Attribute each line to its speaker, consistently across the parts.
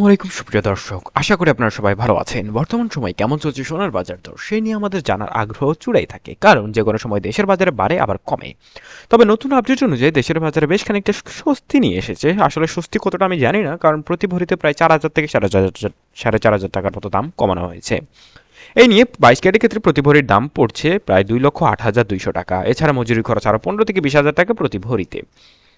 Speaker 1: ওয়ালাইকুম সুপ্রিয় দর্শক। আশা করি আপনারা সবাই ভালো আছেন। বর্তমান সময় কেমন চলছে সোনার বাজার দর সেই নিয়ে আমাদের জানার আগ্রহ চূড়াই থাকে, কারণ যে কোনো সময় দেশের বাজারে বাড়ে, আবার কমে। তবে নতুন আপডেট অনুযায়ী দেশের বাজারে বেশ খানিকটা স্বস্তি নিয়ে এসেছে। আসলে স্বস্তি কতটা আমি জানি না, কারণ প্রতি ভরিতে প্রায় চার হাজার থেকে সাড়ে চার হাজার সাড়ে চার হাজার টাকার মতো দাম কমানো হয়েছে। এই নিয়ে বাইশ ক্যারেটের ক্ষেত্রে প্রতি ভরির দাম পড়ছে প্রায় দুই লক্ষ আট হাজার দুইশো টাকা। এছাড়া মজুরি খরচ আরও পনেরো থেকে বিশ হাজার টাকা প্রতি ভরিতে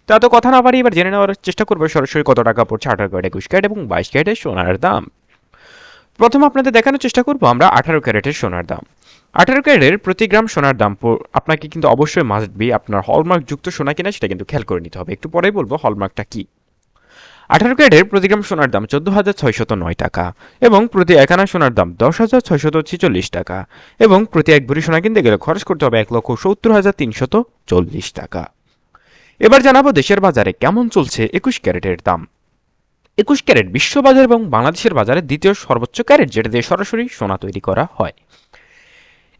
Speaker 1: তা তো কথা না পারি এবার জেনে নেওয়ার চেষ্টা করব সরাসরি কত টাকা পড়ছে আঠারো ক্যারেট, একুশ ক্যারেট এবং বাইশ ক্যারেটের সোনার দাম। প্রথম আপনাদের দেখানোর চেষ্টা করব আমরা আঠারো ক্যারেটের সোনার দাম। আঠারো ক্যারেটের প্রতি গ্রাম সোনার দাম আপনাকে কিন্তু অবশ্যই মাস্ট বি আপনার হলমার্ক যুক্ত সোনা কিনা সেটা কিন্তু খেয়াল করে নিতে হবে। একটু পরেই বলব হলমার্কটা কি। আঠারো ক্যারেটের প্রতি গ্রাম সোনার দাম চোদ্দ হাজার ছয়শত নয় টাকা এবং প্রতি এক আনা সোনার দাম দশ হাজার ছয়শত ছিচল্লিশ টাকা এবং প্রতি এক ভরি সোনা কিনতে গেলে খরচ করতে হবে এক লক্ষ সত্তর হাজার তিনশত চল্লিশ টাকা। এবার জানাব দেশের বাজারে কেমন চলছে একুশ ক্যারেটের দাম। একুশ ক্যারেট বিশ্ববাজার এবং বাংলাদেশের বাজারে দ্বিতীয় সর্বোচ্চ ক্যারেট যেটা দিয়ে সরাসরি সোনা তৈরি করা হয়।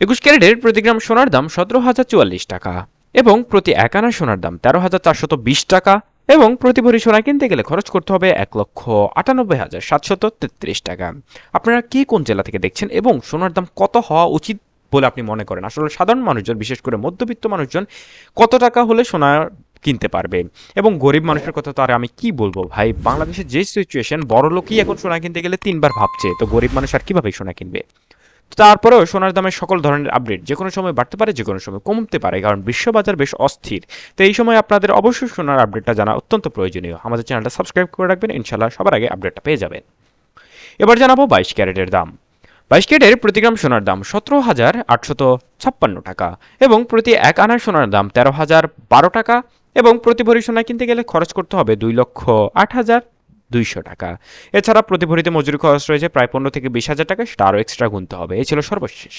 Speaker 1: একুশ ক্যারেটের প্রতি গ্রাম সোনার দাম সতেরো হাজার চুয়াল্লিশ টাকা এবং প্রতি এক আনা সোনার দাম তেরো হাজার চারশত বিশ টাকা এবং প্রতি ভরি সোনা কিনতে গেলে খরচ করতে হবে এক লক্ষ আটানব্বই হাজার সাতশত তেত্রিশ টাকা। আপনারা কি কোন জেলা থেকে দেখছেন এবং সোনার দাম কত হওয়া উচিত বলে আপনি মনে করেন? আসলে সাধারণ মানুষজন, বিশেষ করে মধ্যবিত্ত মানুষজন কত টাকা হলে সোনা কিনতে পারবে। এবং গরিব মানুষের কথা তো আর আমি কি বলব ভাই? বাংলাদেশের যে সিচুয়েশন বড় লোকই এখন সোনা কিনতে গেলে তিনবার ভাবছে। তো গরিব মানুষ আর কীভাবে সোনা কিনবে? তারপরেও সোনার দামের সকল ধরনের আপডেট যে কোনো সময় বাড়তে পারে, যে কোনো সময় কমতে পারে, কারণ বিশ্ববাজার বেশ অস্থির। তো এই সময় আপনাদের অবশ্যই সোনার আপডেটটা জানা অত্যন্ত প্রয়োজনীয়। আমাদের চ্যানেলটা সাবস্ক্রাইব করে রাখবেন ইনশাল্লাহ সবার আগে আপডেটটা পেয়ে যাবেন। এবার জানাব বাইশ ক্যারেটের দাম। বাইশ ক্যারেটের প্রতি গ্রাম সোনার দাম সতেরো হাজার আটশত ছাপ্পান্ন টাকা এবং প্রতি এক আনার সোনার দাম তেরো হাজার বারো টাকা এবং প্রতি ভরি সোনা কিনতে গেলে খরচ করতে হবে দুই লক্ষ আট হাজার দুইশো টাকা। এছাড়া প্রতি ভরিতে মজুরি খরচ রয়েছে প্রায় পনেরো থেকে বিশ হাজার টাকা, সেটা আরও এক্সট্রা গুনতে হবে। এই ছিল সর্বশেষ।